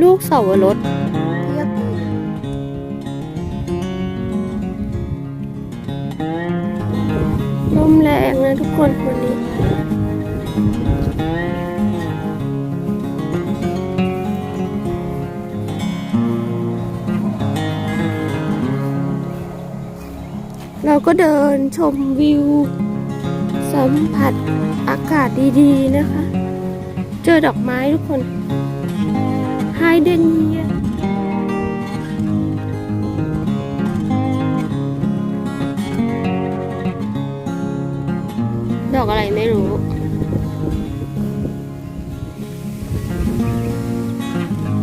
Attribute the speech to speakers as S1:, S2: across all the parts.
S1: ลูกเสาวรสลมแรงนะทุกคนวันนี้เราก็เดินชมวิว สัมผัสอากาศดีๆนะคะ เจอดอกไม้ทุกคน ไฮเดนเยียดอกอะไรไม่รู้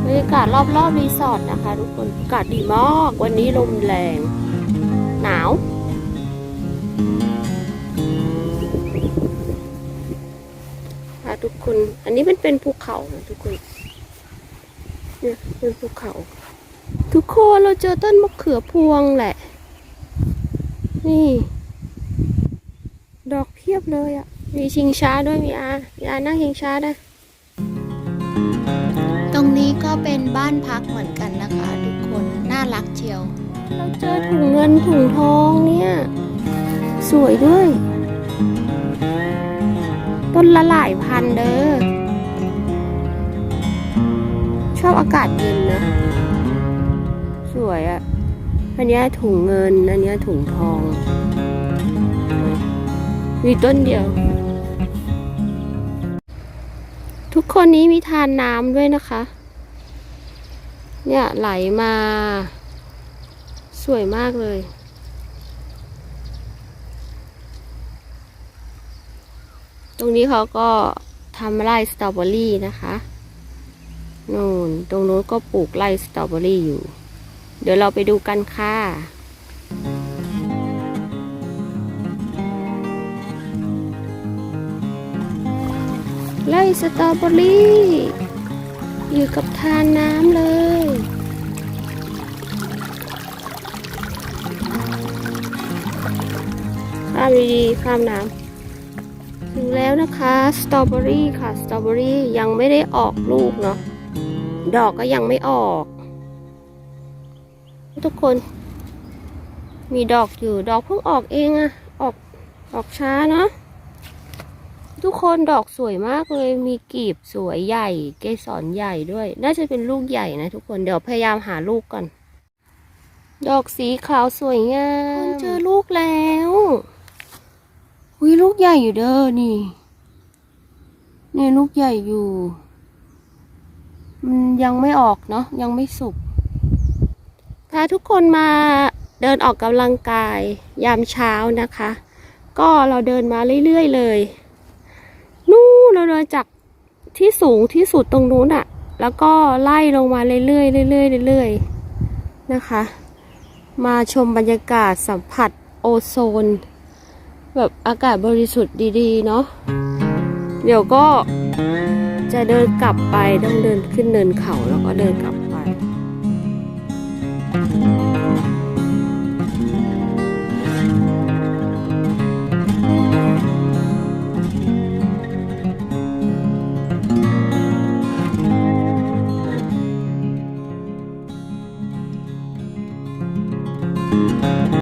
S1: บรรยากาศรอบๆรีสอร์ทนะคะทุกคนอากาศดีมากวันนี้ลมแรง หนาวค่ะทุกคน อันนี้มันเป็นภูเขานะทุกคน เนี่ยเป็นภูเขา ทุกคนเราเจอต้นมะเขือพวงแหละ นี่ ดอกเพียบเลยอะ่ะ มีชิงช้าด้วยมีอามีอานั่งชิงช้าได้วย
S2: ตรงนี้ก็เป็นบ้านพักเหมือนกันนะคะ ทุกคนน่ารักเชียว
S1: เราเจอถุงเงินถุงทองเนี่ย สวยด้วย ต้นละหลายพันเด้อ อากาศเย็นนะ สวยอะ่ะ อันนี้ถุงเงิน อันนี้ถุงทอง มีต้นเดียว ทุกคนนี้มีทานน้ำด้วยนะคะ เนี่ยไหลมา สวยมากเลยตรงนี้เขาก็ทำไร่สตรอเบอรี่นะคะ นู่นตรงนู้นก็ปลูกไร่สตรอเบอรี่อยู่ เดี๋ยวเราไปดูกันค่ะไร่สตรอเบอรี่ อยู่กับทานน้ำเลย ข้ามดีๆข้ามน้ำถึงแล้วนะคะ สตรอเบอรี่ค่ะ สตรอเบอรี่ยังไม่ได้ออกลูกเนาะ ดอกก็ยังไม่ออก ทุกคน มีดอกอยู่ดอกเพิ่งออกเองอะออกออกช้าเนาะทุกคนดอกสวยมากเลย มีกลีบสวยใหญ่ เกสรใหญ่ด้วย น่าจะเป็นลูกใหญ่นะทุกคน เดี๋ยวพยายามหาลูกก่อน ดอกสีขาวสวยงามเจอลูกแล้วอุ้ยลูกใหญ่อยู่เด้อนี่ เนี่ยลูกใหญ่อยู่มัน ยังไม่ออกเนาะยังไม่สุกพาทุกคนมาเดินออกกำลังกายยามเช้านะคะ ก็เราเดินมาเรื่อยๆเลย นู่นเราเดินจากที่สูงที่สุดตรงนู้นอะแล้วก็ไล่ลงมาเรื่อยๆเรื่อยๆเรื่อยๆนะคะ มาชมบรรยากาศสัมผัสโอโซน แบบอากาศบริสุทธิ์ดีๆ เนาะเดี๋ยวก็ จะเดินกลับไปต้องเดินขึ้นเนินเขาแล้วก็เดินกลับ